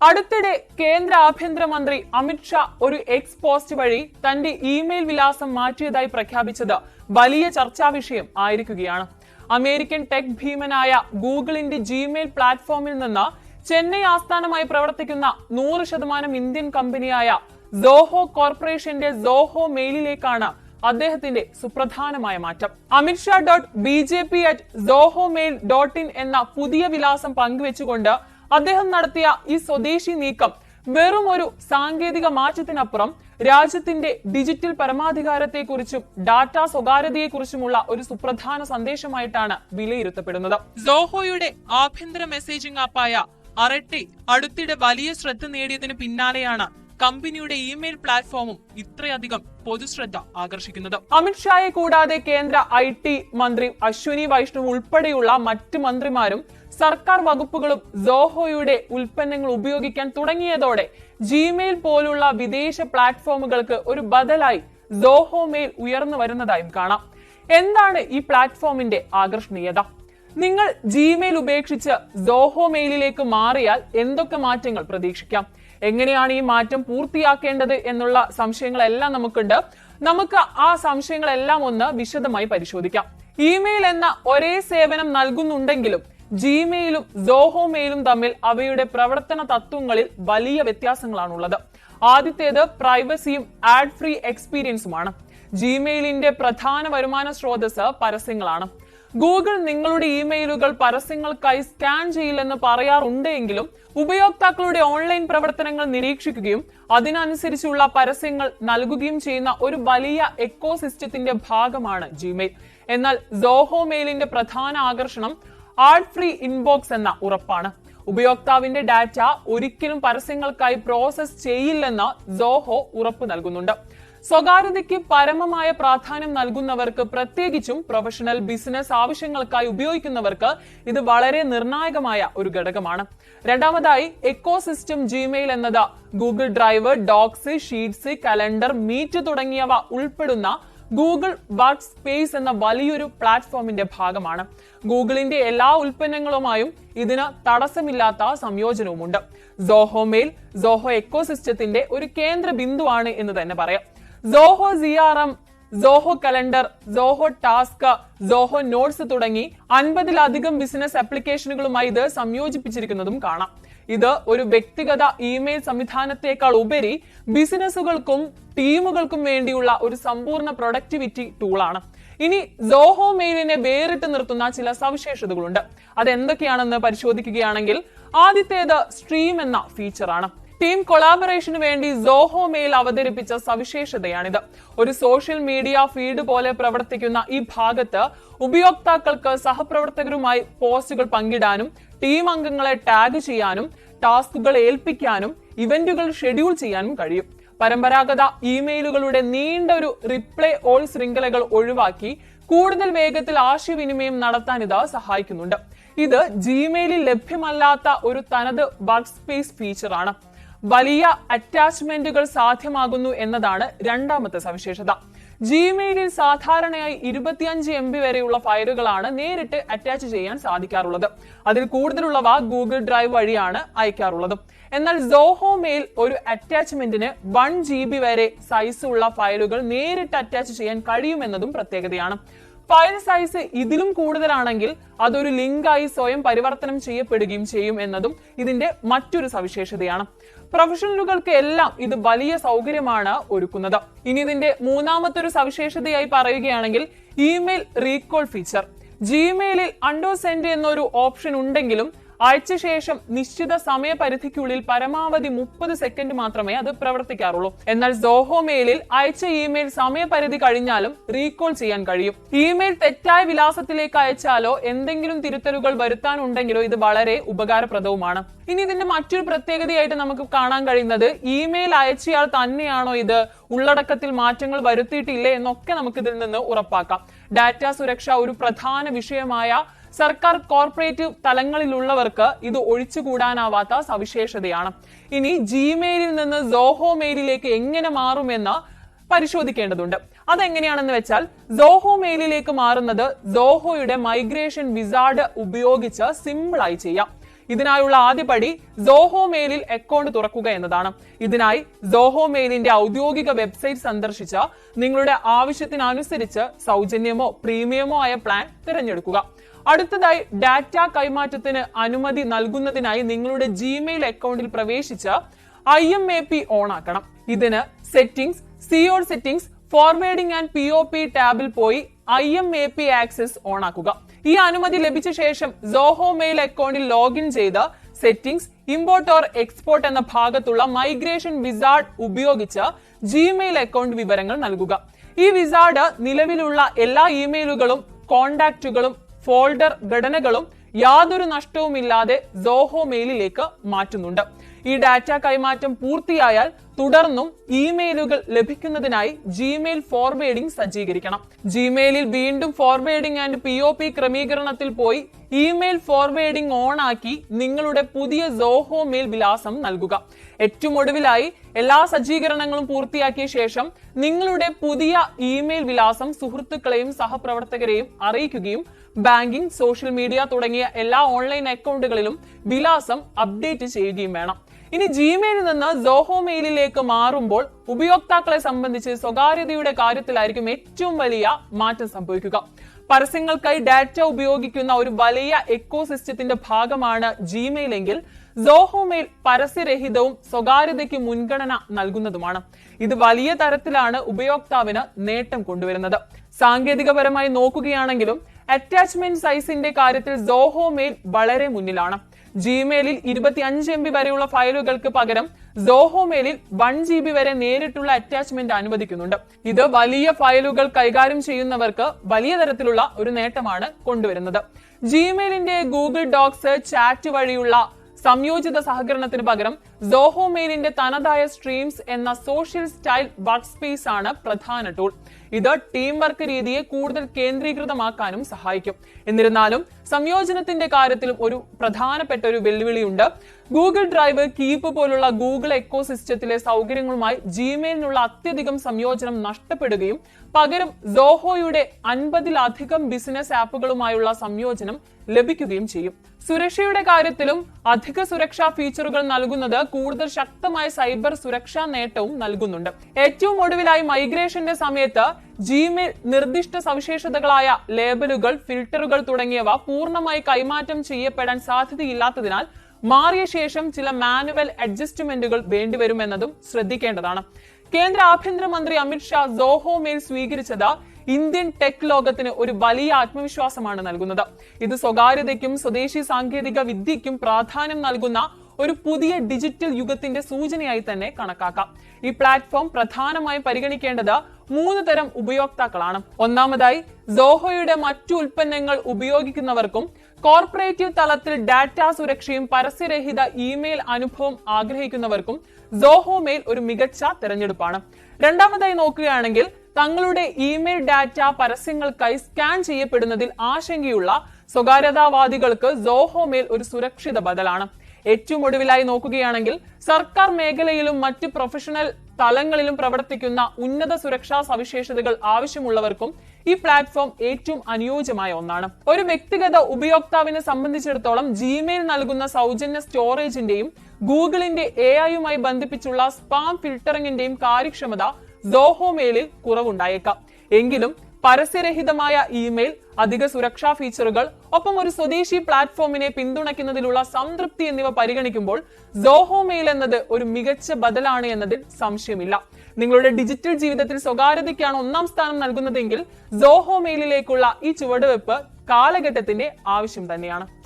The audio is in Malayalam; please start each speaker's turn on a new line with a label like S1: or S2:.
S1: അടുത്തിടെ കേന്ദ്ര ആഭ്യന്തരമന്ത്രി അമിത്ഷാ ഒരു എക്സ് പോസ്റ്റ് വഴി തന്റെ ഇമെയിൽ വിലാസം മാറ്റിയതായി പ്രഖ്യാപിച്ചത് വലിയ ചർച്ചാ വിഷയം ആയിരിക്കുകയാണ്. അമേരിക്കൻ ടെക് ഭീമനായ ഗൂഗിളിന്റെ ജിമെയിൽ പ്ലാറ്റ്ഫോമിൽ നിന്ന് ചെന്നൈ ആസ്ഥാനമായി പ്രവർത്തിക്കുന്ന നൂറ് ശതമാനം ഇന്ത്യൻ കമ്പനിയായ സോഹോ കോർപ്പറേഷന്റെ സോഹോ മെയിലിലേക്കാണ് അദ്ദേഹത്തിന്റെ സുപ്രധാനമായ മാറ്റം. Amit Shah dot B J P at Zoho mail dot in എന്ന പുതിയ വിലാസം പങ്കുവെച്ചുകൊണ്ട് അദ്ദേഹം നടത്തിയ ഈ സ്വദേശി നീക്കം വെറും ഒരു സാങ്കേതിക മാറ്റത്തിനപ്പുറം രാജ്യത്തിന്റെ ഡിജിറ്റൽ പരമാധികാരത്തെക്കുറിച്ചും ഡാറ്റ സ്വകാര്യതയെക്കുറിച്ചുമുള്ള ഒരു സുപ്രധാന സന്ദേശമായിട്ടാണ് വിലയിരുത്തപ്പെടുന്നത്. സോഹോയുടെ ആഭ്യന്തര മെസ്സേജിംഗ് ആപ്പായ അറട്ടെ അടുത്തിടെ വലിയ ശ്രദ്ധ നേടിയതിന് പിന്നാലെയാണ് കമ്പനിയുടെ ഇമെയിൽ പ്ലാറ്റ്ഫോമും ഇത്രയധികം പൊതുശ്രദ്ധ ആകർഷിക്കുന്നത്. അമിത്ഷായെ കൂടാതെ കേന്ദ്ര ഐ ടി മന്ത്രി അശ്വിനി വൈഷ്ണവ് ഉൾപ്പെടെയുള്ള മറ്റ് മന്ത്രിമാരും സർക്കാർ വകുപ്പുകളും സോഹോയുടെ ഉൽപ്പന്നങ്ങൾ ഉപയോഗിക്കാൻ തുടങ്ങിയതോടെ ജിമെയിൽ പോലുള്ള വിദേശ പ്ലാറ്റ്ഫോമുകൾക്ക് ഒരു ബദലായി സോഹോ മെയിൽ ഉയർന്നു വരുന്നതായും കാണാം. എന്താണ് ഈ പ്ലാറ്റ്ഫോമിന്റെ ആകർഷണീയത? നിങ്ങൾ ജിമെയിൽ ഉപേക്ഷിച്ച് സോഹോ മെയിലിലേക്ക് മാറിയാൽ എന്തൊക്കെ മാറ്റങ്ങൾ പ്രതീക്ഷിക്കാം? എങ്ങനെയാണ് ഈ മാറ്റം പൂർത്തിയാക്കേണ്ടത് എന്നുള്ള സംശയങ്ങളെല്ലാം നമുക്കുണ്ട്. നമുക്ക് ആ സംശയങ്ങളെല്ലാം ഒന്ന് വിശദമായി പരിശോധിക്കാം. ഇമെയിൽ എന്ന ഒരേ സേവനം നൽകുന്നുണ്ടെങ്കിലും ജിമെയിലും സോഹോ മെയിലും തമ്മിൽ അവയുടെ പ്രവർത്തന തത്വങ്ങളിൽ വലിയ വ്യത്യാസങ്ങളാണുള്ളത്. ആദ്യത്തേത് പ്രൈവസിയും ആഡ് ഫ്രീ എക്സ്പീരിയൻസുമാണ് ജിമെയിലിന്റെ പ്രധാന വരുമാന സ്രോതസ് പരസ്യങ്ങളാണ്. ഗൂഗിൾ നിങ്ങളുടെ ഇമെയിലുകൾ പരസ്യങ്ങൾക്കായി സ്കാൻ ചെയ്യില്ലെന്ന് പറയാറുണ്ട് എങ്കിലും ഉപയോക്താക്കളുടെ ഓൺലൈൻ പ്രവർത്തനങ്ങൾ നിരീക്ഷിക്കുകയും അതിനനുസരിച്ചുള്ള പരസ്യങ്ങൾ നൽകുകയും ചെയ്യുന്ന ഒരു വലിയ എക്കോ സിസ്റ്റത്തിന്റെ ഭാഗമാണ് ജിമെയിൽ എന്നാൽ സോഹോ മെയിലിന്റെ പ്രധാന ആകർഷണം ആഡ് ഫ്രീ ഇൻബോക്സ് എന്ന ഉറപ്പാണ്. ഉപയോക്താവിന്റെ ഡാറ്റ ഒരിക്കലും പരസ്യങ്ങൾക്കായി പ്രോസസ് ചെയ്യില്ലെന്ന് സോഹോ ഉറപ്പ് നൽകുന്നുണ്ട്. സ്വകാര്യതയ്ക്ക് പരമമായ പ്രാധാന്യം നൽകുന്നവർക്ക് പ്രത്യേകിച്ചും പ്രൊഫഷണൽ ബിസിനസ് ആവശ്യങ്ങൾക്കായി ഉപയോഗിക്കുന്നവർക്ക് ഇത് വളരെ നിർണായകമായ ഒരു ഘടകമാണ്. രണ്ടാമതായി എക്കോ സിസ്റ്റം ജിമെയിൽ എന്നത് Google Drive Docs Sheets Calendar Meet തുടങ്ങിയവ ഉൾപ്പെടുന്ന ഗൂഗിൾ വർക്ക് സ്പേസ് എന്ന വലിയൊരു പ്ലാറ്റ്ഫോമിന്റെ ഭാഗമാണ്. ഗൂഗിളിന്റെ എല്ലാ ഉൽപ്പന്നങ്ങളുമായും ഇതിന് തടസ്സമില്ലാത്ത സംയോജനവുമുണ്ട്. സോഹോ മെയിൽ സോഹോ എക്കോസിസ്റ്റത്തിന്റെ ഒരു കേന്ദ്ര ബിന്ദുവാണ് എന്ന് തന്നെ പറയാം. Zoho C R M Zoho Calendar Zoho Task Zoho Notes തുടങ്ങി അൻപതിലധികം ബിസിനസ് ആപ്ലിക്കേഷനുകളുമായി ഇത് സംയോജിപ്പിച്ചിരിക്കുന്നതും കാണാം. ഇത് ഒരു വ്യക്തിഗത ഇമെയിൽ സംവിധാനത്തെക്കാൾ ഉപരി ബിസിനസ്സുകൾക്കും ടീമുകൾക്കും വേണ്ടിയുള്ള ഒരു സമ്പൂർണ പ്രൊഡക്ടിവിറ്റി ടൂളാണ്. ഇനി സോഹോ മെയിലിനെ വേറിട്ട് നിർത്തുന്ന ചില സവിശേഷതകളുണ്ട്. അതെന്തൊക്കെയാണെന്ന് പരിശോധിക്കുകയാണെങ്കിൽ ആദ്യത്തേത് സ്ട്രീം എന്ന ഫീച്ചറാണ്. ടീം കൊളാബറേഷന് വേണ്ടി സോഹോ മെയിൽ അവതരിപ്പിച്ച സവിശേഷതയാണിത്. ഒരു സോഷ്യൽ മീഡിയ ഫീഡ് പോലെ പ്രവർത്തിക്കുന്ന ഈ ഭാഗത്ത് ഉപയോക്താക്കൾക്ക് സഹപ്രവർത്തകരുമായി പോസ്റ്റുകൾ പങ്കിടാനും ടീം അംഗങ്ങളെ ടാഗ് ചെയ്യാനും ടാസ്കുകൾ ഏൽപ്പിക്കാനും ഇവന്റുകൾ ഷെഡ്യൂൾ ചെയ്യാനും കഴിയും. പരമ്പരാഗത ഇമെയിലുകളുടെ നീണ്ട ഒരു റിപ്ലൈ ഓൾ ശൃംഖലകൾ ഒഴിവാക്കി കൂടുതൽ വേഗത്തിൽ ആശയവിനിമയം നടത്താൻ ഇത് സഹായിക്കുന്നുണ്ട്. ഇത് ജിമെയിലിൽ ലഭ്യമല്ലാത്ത ഒരു തനത് വർക്ക് സ്പേസ് ഫീച്ചറാണ്. വലിയ അറ്റാച്ച്മെന്റുകൾ സാധ്യമാകുന്നു എന്നതാണ് രണ്ടാമത്തെ സവിശേഷത. ജിമെയിലിൽ സാധാരണയായി ഇരുപത്തിയഞ്ച് എം ബി വരെയുള്ള ഫയലുകളാണ് നേരിട്ട് അറ്റാച്ച് ചെയ്യാൻ സാധിക്കാറുള്ളത്. അതിൽ കൂടുതലുള്ളവ ഗൂഗിൾ ഡ്രൈവ് വഴിയാണ് അയക്കാറുള്ളത്. എന്നാൽ സോഹോ മെയിൽ ഒരു അറ്റാച്ച്മെന്റിന് വൺ ജി ബി വരെ സൈസ് ഉള്ള ഫയലുകൾ നേരിട്ട് അറ്റാച്ച് ചെയ്യാൻ കഴിയുമെന്നതും പ്രത്യേകതയാണ്. ഫയൽ സൈസ് ഇതിലും കൂടുതലാണെങ്കിൽ അതൊരു ലിങ്കായി സ്വയം പരിവർത്തനം ചെയ്യപ്പെടുകയും ചെയ്യും എന്നതും ഇതിന്റെ മറ്റൊരു സവിശേഷതയാണ്. പ്രൊഫഷണലുകൾക്ക് എല്ലാം ഇത് വലിയ സൗകര്യമാണ് ഒരുക്കുന്നത്. ഇനി ഇതിന്റെ മൂന്നാമത്തെ ഒരു സവിശേഷതയായി പറയുകയാണെങ്കിൽ ഇമെയിൽ റീകോൾ ഫീച്ചർ. ജിമെയിലിൽ അണ്ടോ സെൻഡ് എന്നൊരു ഓപ്ഷൻ ഉണ്ടെങ്കിലും അയച്ച ശേഷം നിശ്ചിത സമയപരിധിക്കുള്ളിൽ പരമാവധി മുപ്പത് സെക്കൻഡ് മാത്രമേ അത് പ്രവർത്തിക്കാറുള്ളൂ. എന്നാൽ സോഹോ മെയിലിൽ അയച്ച ഇമെയിൽ സമയപരിധി കഴിഞ്ഞാലും റീകോൾ ചെയ്യാൻ കഴിയും. ഇമെയിൽ തെറ്റായ വിലാസത്തിലേക്ക് അയച്ചാലോ എന്തെങ്കിലും തിരുത്തലുകൾ വരുത്താനുണ്ടെങ്കിലോ ഇത് വളരെ ഉപകാരപ്രദവുമാണ്. ഇനി ഇതിന്റെ മറ്റൊരു പ്രത്യേകതയായിട്ട് നമുക്ക് കാണാൻ കഴിയുന്നത് ഇമെയിൽ അയച്ചയാൾ തന്നെയാണോ ഇത് ഉള്ളടക്കത്തിൽ മാറ്റങ്ങൾ വരുത്തിയിട്ടില്ലേ എന്നൊക്കെ നമുക്ക് ഇതിൽ നിന്ന് ഉറപ്പാക്കാം. ഡാറ്റ സുരക്ഷ ഒരു പ്രധാന വിഷയമായ സർക്കാർ കോർപ്പറേറ്റീവ് തലങ്ങളിലുള്ളവർക്ക് ഇത് ഒഴിച്ചുകൂടാനാവാത്ത സവിശേഷതയാണ്. ഇനി ജിമെയിലിൽ നിന്ന് സോഹോ മെയിലിലേക്ക് എങ്ങനെ മാറുമെന്ന് പരിശോധിക്കേണ്ടതുണ്ട്. അതെങ്ങനെയാണെന്ന് വെച്ചാൽ സോഹോ മെയിലിലേക്ക് മാറുന്നത് സോഹോയുടെ മൈഗ്രേഷൻ വിസാർഡ് ഉപയോഗിച്ച് സിമ്പിളായി ചെയ്യാം. ഇതിനായുള്ള ആദ്യ പടി സോഹോ മെയിലിൽ അക്കൗണ്ട് തുറക്കുക എന്നതാണ്. ഇതിനായി സോഹോ മെയിലിന്റെ ഔദ്യോഗിക വെബ്സൈറ്റ് സന്ദർശിച്ച നിങ്ങളുടെ ആവശ്യത്തിനനുസരിച്ച് സൗജന്യമോ പ്രീമിയമോ ആയ പ്ലാൻ തിരഞ്ഞെടുക്കുക. അടുത്തതായി ഡാറ്റ കൈമാറ്റത്തിന് അനുമതി നൽകുന്നതിനായി നിങ്ങളുടെ ജിമെയിൽ അക്കൗണ്ടിൽ പ്രവേശിച്ച് I M A P on ആക്കണം ഇതിന് settings CO settings forwarding and P O P ടാബിൽ പോയി I M A P access on ആക്കുക ഈ അനുമതി ലഭിച്ച ശേഷം സോഹോ മെയിൽ അക്കൗണ്ടിൽ ലോഗിൻ ചെയ്ത് സെറ്റിംഗ്സ് ഇമ്പോർട്ട് ഓർ എക്സ്പോർട്ട് എന്ന ഭാഗത്തുള്ള മൈഗ്രേഷൻ വിസാർഡ് ഉപയോഗിച്ച് ജിമെയിൽ അക്കൗണ്ട് വിവരങ്ങൾ നൽകുക. ഈ വിസാർഡ് നിലവിലുള്ള എല്ലാ ഇമെയിലുകളും കോണ്ടാക്റ്റുകളും ഫോൾഡർ ഘടനകളും യാതൊരു നഷ്ടവുമില്ലാതെ സോഹോ മെയിലിലേക്ക് മാറ്റുന്നുണ്ട്. ഈ ഡാറ്റ കൈമാറ്റം പൂർത്തിയായാൽ തുടർന്നും ഇമെയിലുകൾ ലഭിക്കുന്നതിനായി ജിമെയിൽ ഫോർവേഡിംഗ് സജ്ജീകരിക്കണം. ജിമെയിലിൽ വീണ്ടും forwarding and P O P ക്രമീകരണത്തിൽ പോയി ഇമെയിൽ ഫോർവേഡിംഗ് ഓൺ ആക്കി നിങ്ങളുടെ പുതിയ സോഹോ മെയിൽ വിലാസം നൽകുക. ഏറ്റവും ഒടുവിലായി എല്ലാ സജ്ജീകരണങ്ങളും പൂർത്തിയാക്കിയ ശേഷം നിങ്ങളുടെ പുതിയ ഇമെയിൽ വിലാസം സുഹൃത്തുക്കളെയും സഹപ്രവർത്തകരെയും അറിയിക്കുകയും ബാങ്കിംഗ് സോഷ്യൽ മീഡിയ തുടങ്ങിയ എല്ലാ ഓൺലൈൻ അക്കൗണ്ടുകളിലും വിലാസം അപ്ഡേറ്റ് ചെയ്യുകയും വേണം. ഇനി ജിമെയിലിൽ നിന്ന് സോഹോ മെയിലിലേക്ക് മാറുമ്പോൾ ഉപയോക്താക്കളെ സംബന്ധിച്ച് സ്വകാര്യതയുടെ കാര്യത്തിലായിരിക്കും ഏറ്റവും വലിയ മാറ്റം സംഭവിക്കുക. പരസ്യങ്ങൾക്കായി ഡാറ്റ ഉപയോഗിക്കുന്ന ഒരു വലിയ എക്കോസിസ്റ്റത്തിന്റെ ഭാഗമാണ് ജിമെയിൽ എങ്കിൽ സോഹോ മെയിൽ പരസ്യരഹിതവും സ്വകാര്യതയ്ക്ക് മുൻഗണന നൽകുന്നതുമാണ്. ഇത് വലിയ തരത്തിലാണ് ഉപയോക്താവിന് നേട്ടം കൊണ്ടുവരുന്നത്. സാങ്കേതികപരമായി നോക്കുകയാണെങ്കിലും അറ്റാച്ച്മെന്റ് സൈസിന്റെ കാര്യത്തിൽ സോഹോ മെയിൽ വളരെ മുന്നിലാണ്. ജിമെയിലിൽ ഇരുപത്തി അഞ്ച് എം ബി വരെയുള്ള ഫയലുകൾക്ക് പകരം സോഹോ മെയിലിൽ വൺ ജി ബി വരെ നേരിട്ടുള്ള അറ്റാച്ച്മെന്റ് അനുവദിക്കുന്നുണ്ട്. ഇത് വലിയ ഫയലുകൾ കൈകാര്യം ചെയ്യുന്നവർക്ക് വലിയ തരത്തിലുള്ള ഒരു നേട്ടമാണ് കൊണ്ടുവരുന്നത്. ജിമെയിലിന്റെ ഗൂഗിൾ ഡോക്സ് ചാറ്റ് വഴിയുള്ള സംയോജിത സഹകരണത്തിന് പകരം സോഹോ മെയിലിന്റെ തനതായ സ്ട്രീംസ് എന്ന സോഷ്യൽ സ്റ്റൈൽ വർക്ക് സ്പേസ് ആണ് പ്രധാന ടൂൾ ഇത് ടീം വർക്ക് രീതിയെ കൂടുതൽ കേന്ദ്രീകൃതമാക്കാനും സഹായിക്കും. എന്നിരുന്നാലും സംയോജനത്തിന്റെ കാര്യത്തിലും ഒരു പ്രധാനപ്പെട്ട ഒരു വെല്ലുവിളിയുണ്ട്. ഗൂഗിൾ ഡ്രൈവ് കീപ്പ് പോലുള്ള ഗൂഗിൾ എക്കോസിസ്റ്റത്തിലെ സൗകര്യങ്ങളുമായി ജിമെയിലിനുള്ള അത്യധികം സംയോജനം നഷ്ടപ്പെടുകയും പകരം സോഹോയുടെ അൻപതിലധികം ബിസിനസ് ആപ്പുകളുമായുള്ള സംയോജനം ലഭിക്കുകയും ചെയ്യും. സുരക്ഷയുടെ കാര്യത്തിലും അധിക സുരക്ഷാ ഫീച്ചറുകൾ നൽകുന്നത് കൂടുതൽ ശക്തമായ സൈബർ സുരക്ഷാ നേട്ടവും നൽകുന്നുണ്ട്. ഏറ്റവും ഒടുവിലായി മൈഗ്രേഷന്റെ സമയത്ത് ജിമെയിൽ നിർദ്ദിഷ്ട സവിശേഷതകളായ ലേബലുകൾ ഫിൽട്ടറുകൾ തുടങ്ങിയവ പൂർണമായി കൈമാറ്റം ചെയ്യപ്പെടാൻ സാധ്യതയില്ലാത്തതിനാൽ മാറിയ ശേഷം ചില മാനുവൽ അഡ്ജസ്റ്റ്മെന്റുകൾ വേണ്ടിവരുമെന്നതും ശ്രദ്ധിക്കേണ്ടതാണ്. കേന്ദ്ര ആഭ്യന്തരമന്ത്രി അമിത്ഷാ സോഹോ മെയിൽ സ്വീകരിച്ചത് ഇന്ത്യൻ ടെക് ലോകത്തിന് ഒരു വലിയ ആത്മവിശ്വാസമാണ് നൽകുന്നത്. ഇത് സ്വകാര്യതയ്ക്കും സ്വദേശി സാങ്കേതിക വിദ്യയ്ക്കും പ്രാധാന്യം നൽകുന്ന ഒരു പുതിയ ഡിജിറ്റൽ യുഗത്തിന്റെ സൂചനയായി തന്നെ കണക്കാക്കാം. ഈ പ്ലാറ്റ്ഫോം പ്രധാനമായും പരിഗണിക്കേണ്ടത് മൂന്ന് തരം ഉപയോക്താക്കളാണ്. ഒന്നാമതായി സോഹോയുടെ മറ്റു ഉൽപ്പന്നങ്ങൾ ഉപയോഗിക്കുന്നവർക്കും കോർപ്പറേറ്റീവ് തലത്തിൽ ഡാറ്റ സുരക്ഷയും പരസ്യരഹിത ഇമെയിൽ അനുഭവം ആഗ്രഹിക്കുന്നവർക്കും സോഹോ മെയിൽ ഒരു മികച്ച തെരഞ്ഞെടുപ്പാണ്. രണ്ടാമതായി നോക്കുകയാണെങ്കിൽ തങ്ങളുടെ ഇമെയിൽ ഡാറ്റ പരസ്യങ്ങൾക്കായി സ്കാൻ ചെയ്യപ്പെടുന്നതിൽ ആശങ്കയുള്ള സ്വകാര്യതാവാദികൾക്ക് സോഹോ മെയിൽ ഒരു സുരക്ഷിത ബദലാണ്. ഏറ്റവും ഒടുവിലായി നോക്കുകയാണെങ്കിൽ സർക്കാർ മേഖലയിലും മറ്റ് പ്രൊഫഷണൽ തലങ്ങളിലും പ്രവർത്തിക്കുന്ന ഉന്നത സുരക്ഷാ സവിശേഷതകൾ ആവശ്യമുള്ളവർക്കും ഈ പ്ലാറ്റ്ഫോം ഏറ്റവും അനുയോജ്യമായ ഒന്നാണ്. ഒരു വ്യക്തിഗത ഉപയോക്താവിനെ സംബന്ധിച്ചിടത്തോളം ജിമെയിൽ നൽകുന്ന സൗജന്യ സ്റ്റോറേജിന്റെയും ഗൂഗിളിന്റെ എ ഐയുമായി ബന്ധിപ്പിച്ചുള്ള സ്പാം ഫിൽട്ടറിംഗിന്റെയും കാര്യക്ഷമത സോഹോ മെയിലിൽ കുറവുണ്ടായേക്കാം. എങ്കിലും പരസ്യരഹിതമായ ഇമെയിൽ അധിക സുരക്ഷാ ഫീച്ചറുകൾ ഒപ്പം ഒരു സ്വദേശി പ്ലാറ്റ്ഫോമിനെ പിന്തുണയ്ക്കുന്നതിലുള്ള സംതൃപ്തി എന്നിവ പരിഗണിക്കുമ്പോൾ സോഹോ മെയിൽ എന്നത് ഒരു മികച്ച ബദലാണ് എന്നതിൽ സംശയമില്ല. നിങ്ങളുടെ ഡിജിറ്റൽ ജീവിതത്തിൽ സ്വകാര്യതയ്ക്കാണ് ഒന്നാം സ്ഥാനം നൽകുന്നതെങ്കിൽ സോഹോ മെയിലിലേക്കുള്ള ഈ ചുവടുവെപ്പ് കാലഘട്ടത്തിന്റെ ആവശ്യം തന്നെയാണ്.